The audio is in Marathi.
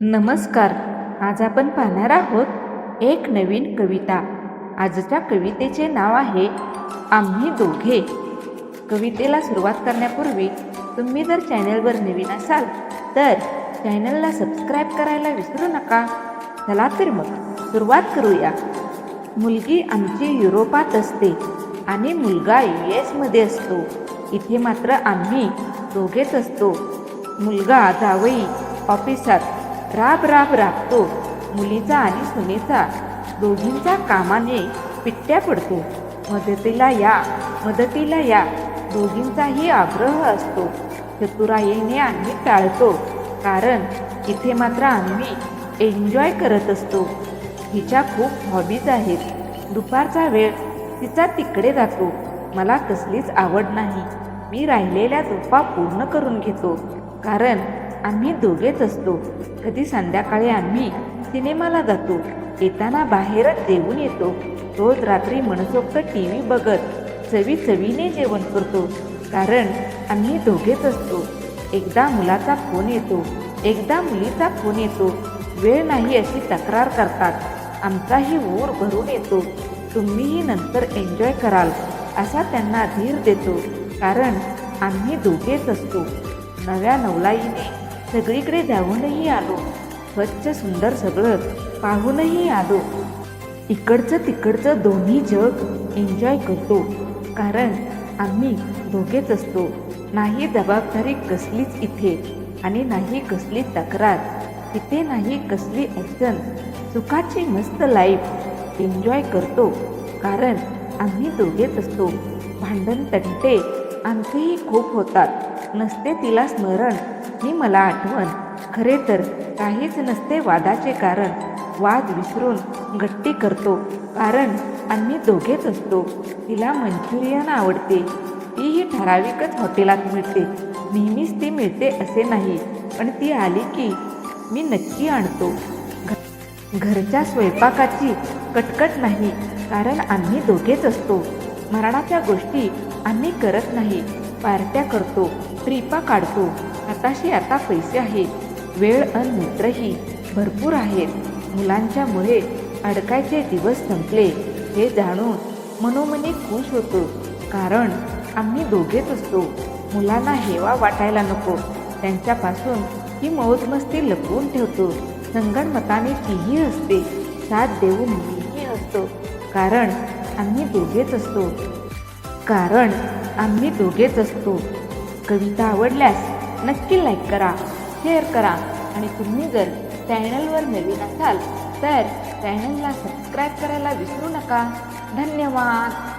नमस्कार. आज आपण पाहणार आहोत एक नवीन कविता. आजच्या कवितेचे नाव आहे आम्ही दोघे. कवितेला सुरुवात करण्यापूर्वी तुम्ही जर चॅनलवर नवीन असाल तर चॅनलला सबस्क्राईब करायला विसरू नका. चला तर मग सुरुवात करूया. मुलगी आमची युरोपात असते आणि मुलगा यू एसमध्ये असतो. इथे मात्र आम्ही दोघेच असतो. मुलगा जावई ऑफिसात राब राब राबतो मुलीचा आणि सुनेचा. दोघींचा कामाने पिट्ट्या पडतो. मदतीला या मदतीला या. दोघींचाही आग्रह असतो. चतुराईने आम्ही टाळतो. कारण इथे मात्र आम्ही एन्जॉय करत असतो. हिच्या खूप हॉबीज आहेत. दुपारचा वेळ तिचा तिकडे जातो. मला कसलीच आवड नाही. मी राहिलेल्या झोपा पूर्ण करून घेतो. कारण आम्ही दोघेच असतो. कधी संध्याकाळी आम्ही सिनेमाला जातो. येताना बाहेरच जेवून येतो. रोज रात्री मनसोक्त टी व्ही बघत चवी चवीने जेवण करतो. कारण आम्ही दोघेच असतो. एकदा मुलाचा फोन येतो. एकदा मुलीचा फोन येतो. वेळ नाही अशी तक्रार करतात. आमचाही ऊर भरून येतो. तुम्हीही नंतर एन्जॉय कराल असा त्यांना धीर देतो. कारण आम्ही दोघेच असतो. नव्या नवलाईने सगळीकडे जाऊनही आलो. स्वच्छ सुंदर सगळं पाहूनही आलो. इकडचं तिकडचं दोन्ही जग एन्जॉय करतो. कारण आम्ही दोघेच असतो. नाही जबाबदारी कसलीच इथे आणि नाही कसली तक्रार. तिथे नाही कसली अडचण. सुखाची मस्त लाईफ एन्जॉय करतो. कारण आम्ही दोघेच असतो. भांडण तंटे आमचेही खूप होतात. नसते तिला स्मरण. ही मला आठवण. खरे तर काहीच नसते वादाचे कारण. वाद विसरून गट्टी करतो. कारण आम्ही दोघेच असतो. तिला मंचुरियन आवडते. तीही ठराविकच हॉटेलात मिळते. नेहमीच ती मिळते असे नाही. पण ती आली की मी नक्की आणतो. घ- घरच्या स्वयंपाकाची कटकट नाही. कारण आम्ही दोघेच असतो. मरणाच्या गोष्टी आम्ही करत नाही. पार्ट्या करतो. ट्रिपा काढतो. हाताशी आता पैसे आहेत. वेळ अन मित्रही भरपूर आहेत. मुलांच्यामुळे अडकायचे दिवस संपले. हे जाणून मनोमनी खुश होतो. कारण आम्ही दोघेच असतो. मुलांना हेवा वाटायला नको. त्यांच्यापासून ही मौजमस्ती लपवून ठेवतो. संगणमताने तीही असते. साथ देऊन मीही असतो कारण आम्ही दोघेच असतो. कारण आम्ही दोघेच असतो. कविता आवडल्यास नक्की लाईक करा शेअर करा. आणि तुम्ही जर चॅनलवर नवीन असाल तर चॅनलला सबस्क्राईब करायला विसरू नका. धन्यवाद.